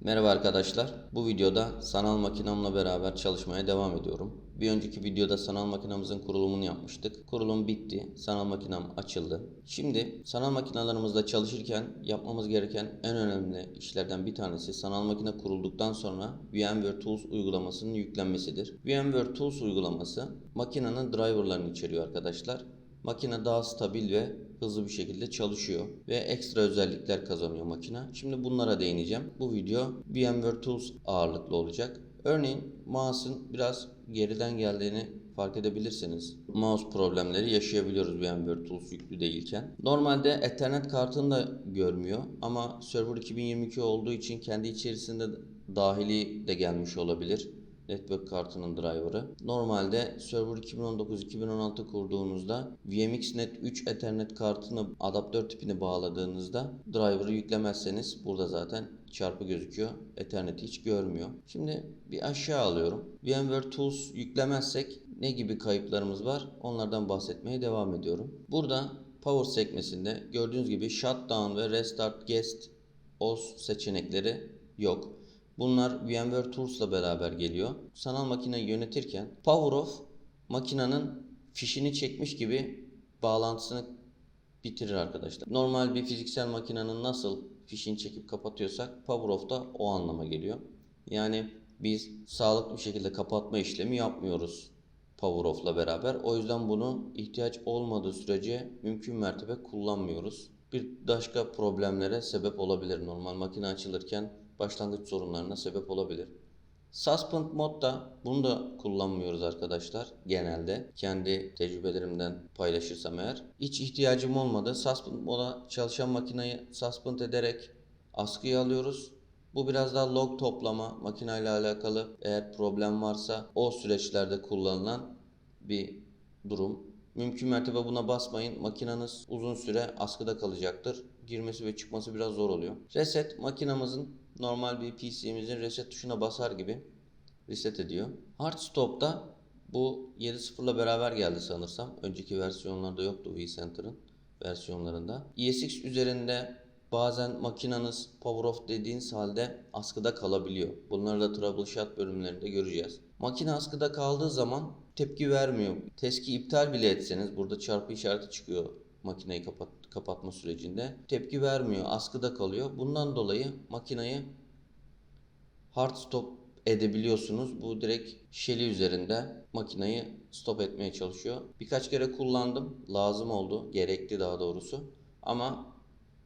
Merhaba arkadaşlar. Bu videoda sanal makinamla beraber çalışmaya devam ediyorum. Bir önceki videoda sanal makinamızın kurulumunu yapmıştık. Kurulum bitti. Sanal makinam açıldı. Şimdi sanal makinalarımızda çalışırken yapmamız gereken en önemli işlerden bir tanesi sanal makine kurulduktan sonra VMware Tools uygulamasının yüklenmesidir. VMware Tools uygulaması makinenin driverlarını içeriyor arkadaşlar. Makine daha stabil ve hızlı bir şekilde çalışıyor ve ekstra özellikler kazanıyor makine. Şimdi bunlara değineceğim. Bu video VMware Tools ağırlıklı olacak. Örneğin mouse'un biraz geriden geldiğini fark edebilirsiniz. Mouse problemleri yaşayabiliyoruz VMware Tools yüklü değilken. Normalde Ethernet kartını da görmüyor ama Server 2022 olduğu için kendi içerisinde dahili de gelmiş olabilir network kartının driver'ı. Normalde Server 2019-2016 kurduğunuzda VMXNet 3 Ethernet kartını adaptör tipini bağladığınızda driver'ı yüklemezseniz burada zaten çarpı gözüküyor. Ethernet'i hiç görmüyor. Şimdi bir aşağı alıyorum. VMware Tools yüklemezsek ne gibi kayıplarımız var? Onlardan bahsetmeye devam ediyorum. Burada Power sekmesinde gördüğünüz gibi Shutdown ve Restart Guest OS seçenekleri yok. Bunlar VMware Tools'la beraber geliyor. Sanal makineyi yönetirken Power makinenin fişini çekmiş gibi bağlantısını bitirir arkadaşlar. Normal bir fiziksel makinenin nasıl fişini çekip kapatıyorsak Power da o anlama geliyor. Yani biz sağlıklı bir şekilde kapatma işlemi yapmıyoruz Power beraber. O yüzden bunu ihtiyaç olmadığı sürece mümkün mertebe kullanmıyoruz. Bir başka problemlere sebep olabilir. Normal makine açılırken başlangıç sorunlarına sebep olabilir. Suspend modda bunu da kullanmıyoruz arkadaşlar genelde. Kendi tecrübelerimden paylaşırsam eğer. Hiç ihtiyacım olmadı. Suspend moda çalışan makineyi suspend ederek askıya alıyoruz. Bu biraz daha log toplama, makineyle alakalı eğer problem varsa o süreçlerde kullanılan bir durum. Mümkün mertebe buna basmayın. Makineniz uzun süre askıda kalacaktır. Girmesi ve çıkması biraz zor oluyor. Reset makinamızın normal bir PC'mizin reset tuşuna basar gibi reset ediyor. Hard Stop'ta bu 7.0 ile beraber geldi sanırsam. Önceki versiyonlarda yoktu vCenter'ın versiyonlarında. ESX üzerinde bazen makineniz power off dediğiniz halde askıda kalabiliyor. Bunları da troubleshoot bölümlerinde göreceğiz. Makine askıda kaldığı zaman tepki vermiyor. Teski iptal bile etseniz burada çarpı işareti çıkıyor makineyi kapat, kapatma sürecinde. Tepki vermiyor, askıda kalıyor. Bundan dolayı makineyi hard stop edebiliyorsunuz. Bu direkt Shelly üzerinde makineyi stop etmeye çalışıyor. Birkaç kere kullandım. Lazım oldu. Gerekli daha doğrusu. Ama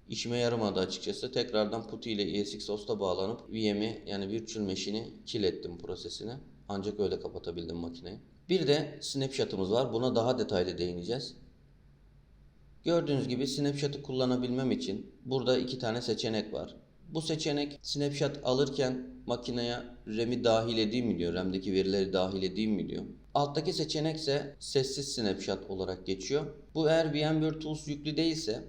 işime yaramadı açıkçası. Tekrardan PuTTY ile ESXHost'a bağlanıp VM'i yani Virtual Machine'i kill ettim prosesini. Ancak öyle kapatabildim makineyi. Bir de snapshot'ımız var. Buna daha detaylı değineceğiz. Gördüğünüz gibi snapshot'ı kullanabilmem için burada iki tane seçenek var. Bu seçenek snapshot alırken makineye RAM'i dahil edeyim mi diyor. RAM'deki verileri dahil edeyim mi diyor. Alttaki seçenek ise sessiz snapshot olarak geçiyor. Bu eğer VMware Tools yüklü değilse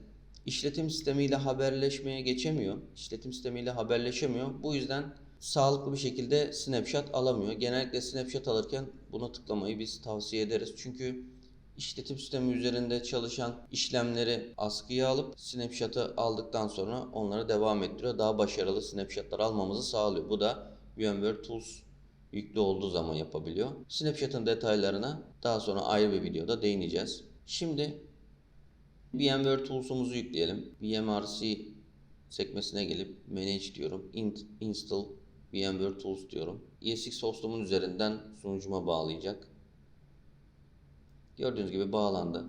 işletim sistemiyle haberleşmeye geçemiyor. İşletim sistemiyle haberleşemiyor. Bu yüzden sağlıklı bir şekilde snapshot alamıyor. Genellikle snapshot alırken buna tıklamayı biz tavsiye ederiz. Çünkü işletim sistemi üzerinde çalışan işlemleri askıya alıp snapshot'ı aldıktan sonra onları devam ettiriyor. Daha başarılı snapshot'lar almamızı sağlıyor. Bu da VMware Tools yüklü olduğu zaman yapabiliyor. Snapshot'ın detaylarına daha sonra ayrı bir videoda değineceğiz. Şimdi VMware Tools'umuzu yükleyelim. VMRC sekmesine gelip Manage diyorum. Install VMware Tools diyorum. ESX hostumun üzerinden sunucuma bağlayacak. Gördüğünüz gibi bağlandı.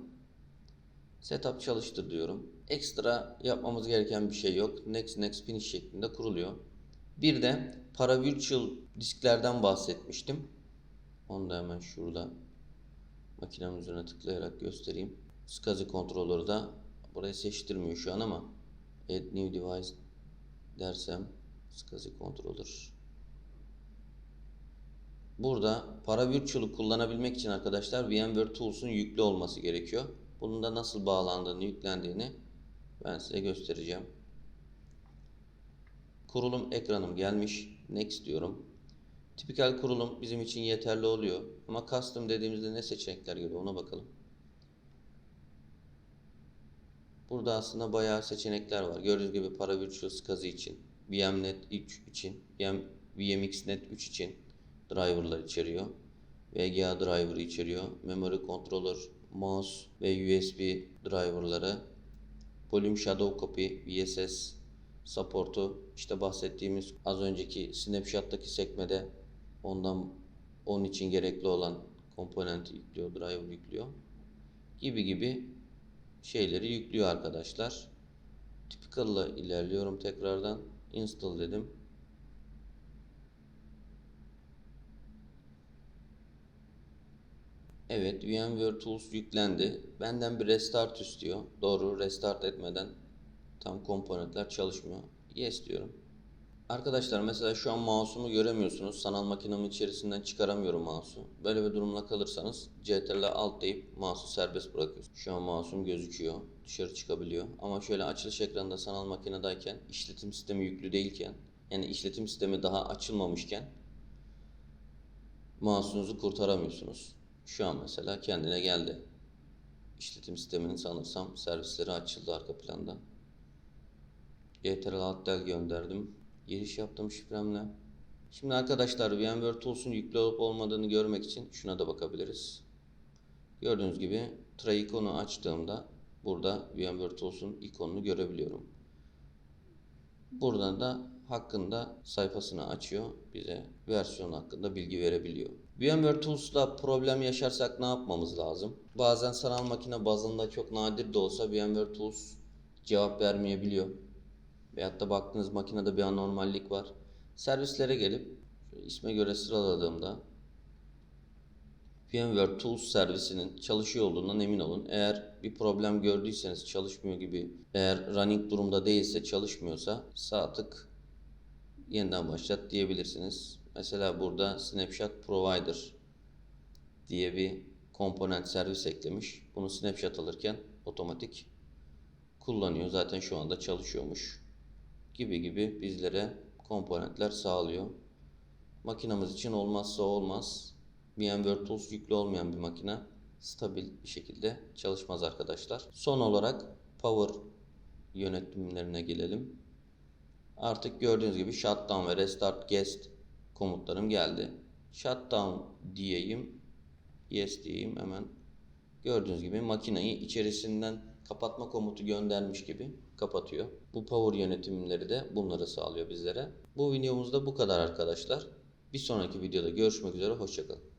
Setup çalıştır diyorum. Ekstra yapmamız gereken bir şey yok. Next next finish şeklinde kuruluyor. Bir de para virtual disklerden bahsetmiştim. Onu da hemen şurada makinenin üzerine tıklayarak göstereyim. SCSI kontrolörü da burayı seçtirmiyor şu an ama add new device dersem SCSI controller Burada para virtual'ı kullanabilmek için arkadaşlar VMware Tools'un yüklü olması gerekiyor. Bunun da nasıl bağlandığını, yüklendiğini ben size göstereceğim. Kurulum ekranım gelmiş. Next diyorum. Tipikal kurulum bizim için yeterli oluyor. Ama custom dediğimizde ne seçenekler geliyor ona bakalım. Burada aslında bayağı seçenekler var. Gördüğünüz gibi para virtual SCSI için. VMNet 3 için, VM, VMXNet 3 için driverlar içeriyor. VGA driver içeriyor. Memory controller, mouse ve USB driverları. Volume Shadow Copy, VSS support'u işte bahsettiğimiz az önceki snapshot'taki sekmede ondan onun için gerekli olan komponenti yüklüyor, driver yüklüyor. Gibi gibi şeyleri yüklüyor arkadaşlar. Typical'la ilerliyorum tekrardan. Install dedim. Evet, VMware Tools yüklendi. Benden bir restart istiyor. Doğru, restart etmeden tam komponentler çalışmıyor. Yes diyorum. Arkadaşlar mesela şu an mouse'umu göremiyorsunuz. Sanal makinemin içerisinden çıkaramıyorum mouse'u. Böyle bir durumla kalırsanız CTRL alt deyip mouse'u serbest bırakıyorsunuz. Şu an mouse'um gözüküyor. Dışarı çıkabiliyor. Ama şöyle açılış ekranında sanal makinedayken işletim sistemi yüklü değilken yani işletim sistemi daha açılmamışken mouse'unuzu kurtaramıyorsunuz. Şu an mesela kendine geldi. İşletim sisteminin sanırsam servisleri açıldı arka planda. CTRL alt del gönderdim. Giriş yaptım şifremle. Şimdi arkadaşlar VMware Tools'un yüklü olup olmadığını görmek için şuna da bakabiliriz. Gördüğünüz gibi tray ikonu açtığımda burada VMware Tools'un ikonunu görebiliyorum. Buradan da hakkında sayfasını açıyor. Bize versiyon hakkında bilgi verebiliyor. VMware Tools'la problem yaşarsak ne yapmamız lazım? Bazen sanal makine bazında çok nadir de olsa VMware Tools cevap vermeyebiliyor. Veyahut da baktığınız makinede bir anormallik var. Servislere gelip isme göre sıraladığımda VMware Tools servisinin çalışıyor olduğundan emin olun. Eğer bir problem gördüyseniz çalışmıyor gibi, eğer running durumda değilse çalışmıyorsa sağ tık yeniden başlat diyebilirsiniz. Mesela burada Snapshot Provider diye bir komponent servis eklemiş. Bunu snapshot alırken otomatik kullanıyor. Zaten şu anda çalışıyormuş. Gibi gibi bizlere komponentler sağlıyor. Makinamız için olmazsa olmaz. VMware Tools yüklü olmayan bir makine stabil bir şekilde çalışmaz arkadaşlar. Son olarak Power yönetimlerine gelelim. Artık gördüğünüz gibi Shutdown ve Restart Guest komutlarım geldi. Shutdown diyeyim. Yes diyeyim hemen. Gördüğünüz gibi makineyi içerisinden kapatma komutu göndermiş gibi kapatıyor. Bu power yönetimleri de bunları sağlıyor bizlere. Bu videomuzda bu kadar arkadaşlar. Bir sonraki videoda görüşmek üzere. Hoşçakalın.